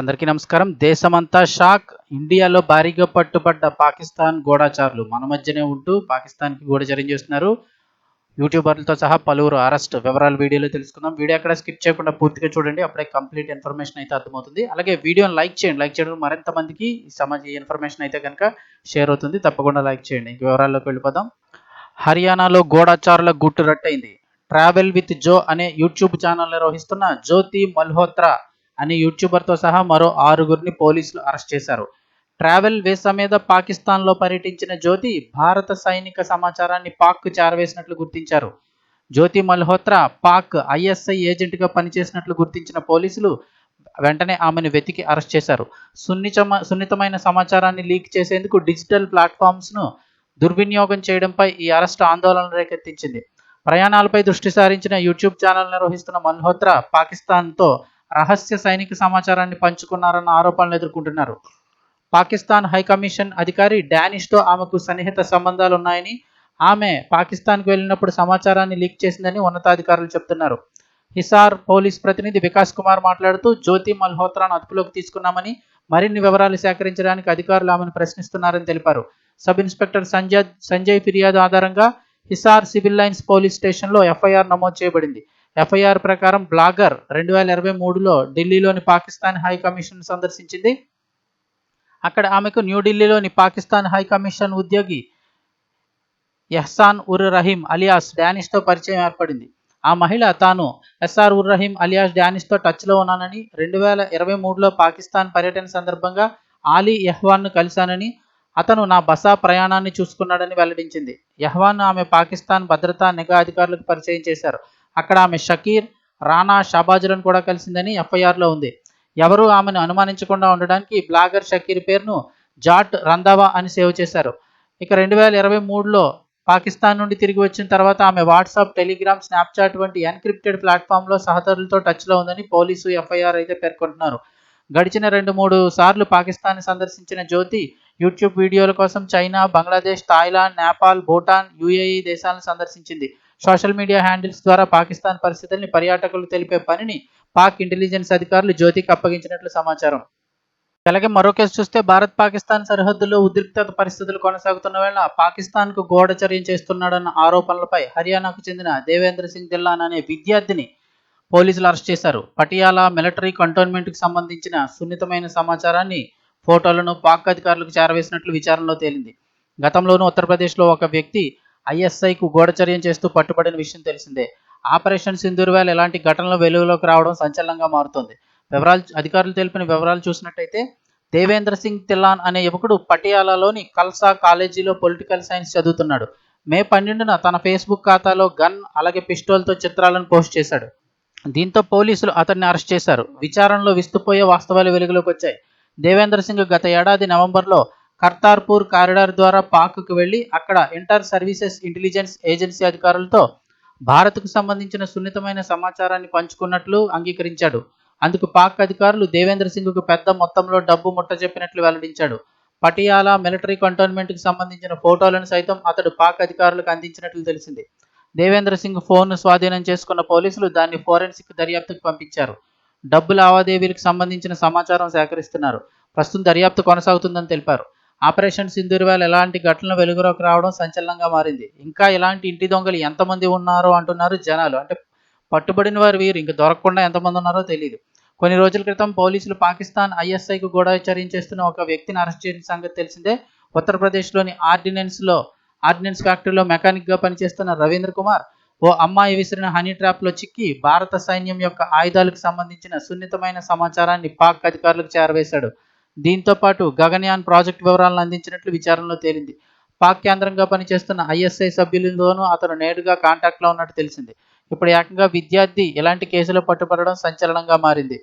అందరికీ నమస్కారం. దేశమంతా షాక్. ఇండియాలో భారీగా పట్టుబడ్డ పాకిస్తాన్ గోడాచారులు మన మధ్యనే ఉంటూ పాకిస్తాన్కి గూఢచర్యం చేస్తున్నారు. యూట్యూబర్లతో సహా పలువురు అరెస్ట్ వివరాలు వీడియోలో తెలుసుకుందాం. వీడియో అక్కడ స్కిప్ చేయకుండా పూర్తిగా చూడండి. అప్పుడే కంప్లీట్ ఇన్ఫర్మేషన్ అయితే అర్థమవుతుంది. అలాగే వీడియోని లైక్ చేయండి. లైక్ చేయడం మరింత మందికి సమాజ ఇన్ఫర్మేషన్ అయితే కనుక షేర్ అవుతుంది. తప్పకుండా లైక్ చేయండి. ఇంక వివరాల్లోకి వెళ్ళిపోదాం. హర్యానాలో గోడాచారుల గుట్టు రట్టయింది. ట్రావెల్ విత్ జో అనే యూట్యూబ్ ఛానల్ నిర్వహిస్తున్న జ్యోతి మల్హోత్రా అనే యూట్యూబర్తో సహా మరో ఆరుగురిని పోలీసులు అరెస్ట్ చేశారు. ట్రావెల్ వీసా మీద పాకిస్తాన్లో పర్యటించిన జ్యోతి భారత సైనిక సమాచారాన్ని పాక్ చేరవేసినట్లు గుర్తించారు. జ్యోతి మల్హోత్రా పాక్ ఐఎస్ఐ ఏజెంట్గా పనిచేసినట్లు గుర్తించిన పోలీసులు వెంటనే ఆమెను వెతికి అరెస్ట్ చేశారు. సున్నితమ సున్నితమైన సమాచారాన్ని లీక్ చేసేందుకు డిజిటల్ ప్లాట్ఫామ్స్ను దుర్వినియోగం చేయడంపై ఈ అరెస్ట్ ఆందోళన రేకెత్తించింది. ప్రయాణాలపై దృష్టి సారించిన యూట్యూబ్ ఛానల్ నిర్వహిస్తున్న మల్హోత్రా పాకిస్తాన్తో రహస్య సైనిక సమాచారాన్ని పంచుకున్నారన్న ఆరోపణలు ఎదుర్కొంటున్నారు. పాకిస్తాన్ హైకమిషన్ అధికారి డానిష్తో ఆమెకు సన్నిహిత సంబంధాలు ఉన్నాయని ఆమె పాకిస్తాన్కు వెళ్ళినప్పుడు సమాచారాన్ని లీక్ చేసిందని ఉన్నతాధికారులు చెబుతున్నారు హిసార్ పోలీస్ ప్రతినిధి వికాస్ కుమార్ మాట్లాడుతూ జ్యోతి మల్హోత్రాను అదుపులోకి తీసుకున్నామని మరిన్ని వివరాలు సేకరించడానికి అధికారులు ఆమెను ప్రశ్నిస్తున్నారని తెలిపారు. సబ్ ఇన్స్పెక్టర్ సంజయ్ సంజయ్ ఫిర్యాదు ఆధారంగా హిసార్ సివిల్ లైన్స్ పోలీస్ స్టేషన్లో ఎఫ్ఐఆర్ నమోదు చేయబడింది. ఎఫ్ఐఆర్ ప్రకారం బ్లాగర్ రెండు వేల ఇరవై మూడులో ఢిల్లీలోని పాకిస్తాన్ హై కమిషన్ సందర్శించింది. అక్కడ ఆమెకు న్యూఢిల్లీలోని పాకిస్తాన్ హై కమిషన్ ఉద్యోగి ఎహ్సాన్ ఉర్ రహీం అలియాస్ డానిష్తో పరిచయం ఏర్పడింది. ఆ మహిళ తాను ఎస్ఆర్ ఉర్ రహీం అలియాస్ డానిష్తో టచ్లో ఉన్నానని రెండు వేల ఇరవై మూడులో పాకిస్తాన్ పర్యటన సందర్భంగా ఆలీ యహ్వాన్ను కలిశానని అతను నా బసా ప్రయాణాన్ని చూసుకున్నాడని వెల్లడించింది. యహ్వాన్ ఆమె పాకిస్తాన్ భద్రతా నిఘా అధికారులకు పరిచయం చేశారు. అక్కడ ఆమె షకీర్ రానా షాబాజులను కూడా కలిసిందని ఎఫ్ఐఆర్లో ఉంది. ఎవరూ ఆమెను అనుమానించకుండా ఉండడానికి బ్లాగర్ షకీర్ పేరును జాట్ రందావా అని సేవ్ చేశారు. ఇక రెండు వేల ఇరవై మూడులో పాకిస్తాన్ నుండి తిరిగి వచ్చిన తర్వాత ఆమె వాట్సాప్ టెలిగ్రామ్ స్నాప్చాట్ వంటి ఎన్క్రిప్టెడ్ ప్లాట్ఫామ్లో సహచరులతో టచ్లో ఉందని పోలీసు ఎఫ్ఐఆర్ అయితే పేర్కొంటున్నారు. గడిచిన రెండు మూడు సార్లు పాకిస్తాన్ సందర్శించిన జ్యోతి యూట్యూబ్ వీడియోల కోసం China Bangladesh Thailand Nepal Bhutan UAE దేశాలను సందర్శించింది. సోషల్ మీడియా హ్యాండిల్స్ ద్వారా పాకిస్తాన్ పరిస్థితుల్ని పర్యాటకులు తెలిపే పనిని పాక్ ఇంటెలిజెన్స్ అధికారులు జ్యోతికి అప్పగించినట్లు సమాచారం. అలాగే మరో కేసు చూస్తే భారత్ పాకిస్తాన్ సరిహద్దులో ఉద్రిక్తత పరిస్థితులు కొనసాగుతున్న వేళ పాకిస్తాన్కు గూఢచర్యం చేస్తున్నాడన్న ఆరోపణలపై హర్యానాకు చెందిన దేవేంద్ర సింగ్ దిల్లాన్ అనే విద్యార్థిని పోలీసులు అరెస్ట్ చేశారు. పటియాలా మిలిటరీ కంటోన్మెంట్కి సంబంధించిన సున్నితమైన సమాచారాన్ని ఫోటోలను పాక్ అధికారులకు చేరవేసినట్లు విచారణలో తేలింది. గతంలోనూ ఉత్తరప్రదేశ్లో ఒక వ్యక్తి ఐఎస్ఐకు గూఢచర్యం చేస్తూ పట్టుబడిన విషయం తెలిసిందే. ఆపరేషన్ సింధూర్వేల ఇలాంటి ఘటనలు వెలుగులోకి రావడం సంచలనంగా మారుతోంది. వివరాలు అధికారులు తెలిపిన వివరాలు చూసినట్టయితే దేవేంద్ర సింగ్ తిల్లాన్ అనే యువకుడు పటియాలాలోని కల్సా కాలేజీలో పొలిటికల్ సైన్స్ చదువుతున్నాడు. మే పన్నెండున తన ఫేస్బుక్ ఖాతాలో గన్ అలాగే పిస్టోల్తో చిత్రాలను పోస్ట్ చేశాడు. దీంతో పోలీసులు అతన్ని అరెస్ట్ చేశారు. విచారణలో విస్తుపోయే వాస్తవాలు వెలుగులోకి వచ్చాయి. దేవేంద్ర సింగ్ గత ఏడాది నవంబర్లో కర్తార్పూర్ కారిడార్ ద్వారా పాక్కు వెళ్ళి అక్కడ ఇంటర్ సర్వీసెస్ ఇంటెలిజెన్స్ ఏజెన్సీ అధికారులతో భారత్కు సంబంధించిన సున్నితమైన సమాచారాన్ని పంచుకున్నట్లు అంగీకరించాడు. అందుకు పాక్ అధికారులు దేవేంద్ర సింగ్కు పెద్ద మొత్తంలో డబ్బు ముట్టజెప్పినట్లు వెల్లడించాడు. పటియాలా మిలిటరీ కంటోన్మెంట్కి సంబంధించిన ఫోటోలను సైతం అతడు పాక్ అధికారులకు అందించినట్లు తెలిసింది. దేవేంద్ర సింగ్ ఫోన్ను స్వాధీనం చేసుకున్న పోలీసులు దాన్ని ఫోరెన్సిక్ దర్యాప్తుకు పంపించారు. డబ్బు లావాదేవీలకు సంబంధించిన సమాచారం సేకరిస్తున్నారు. ప్రస్తుతం దర్యాప్తు కొనసాగుతుందని తెలిపారు. ఆపరేషన్ సింధూరివేల ఎలాంటి ఘటనలు వెలుగులోకి రావడం సంచలనంగా మారింది. ఇంకా ఇలాంటి ఇంటి దొంగలు ఎంతమంది ఉన్నారో అంటున్నారు జనాలు. అంటే పట్టుబడిన వారు వీరు. ఇంకా దొరకకుండా ఎంతమంది ఉన్నారో తెలియదు కొన్ని రోజుల క్రితం పోలీసులు పాకిస్తాన్ ఐఎస్ఐకు గూఢచర్యం చేస్తున్న ఒక వ్యక్తిని అరెస్ట్ చేసిన సంగతి తెలిసిందే. ఉత్తరప్రదేశ్లోని ఆర్డినెన్స్లో ఆర్డినెన్స్ ఫ్యాక్టరీలో మెకానిక్గా పనిచేస్తున్న రవీంద్ర కుమార్ ఓ అమ్మాయి విసిరిన హనీ ట్రాప్లో చిక్కి భారత సైన్యం యొక్క ఆయుధాలకు సంబంధించిన సున్నితమైన సమాచారాన్ని పాక్ అధికారులకు చేరవేశాడు. దీంతో పాటు గగన్యాన్ ప్రాజెక్టు వివరాలను అందించినట్లు విచారణలో తేలింది. పాక్ కేంద్రంగా పనిచేస్తున్న ఐఎస్ఐ సభ్యులతోనూ అతను నేరుగా కాంటాక్ట్లో ఉన్నట్టు తెలిసింది. ఇప్పుడు ఏకంగా విద్యార్థి ఇలాంటి కేసులో పట్టుబడడం సంచలనంగా మారింది.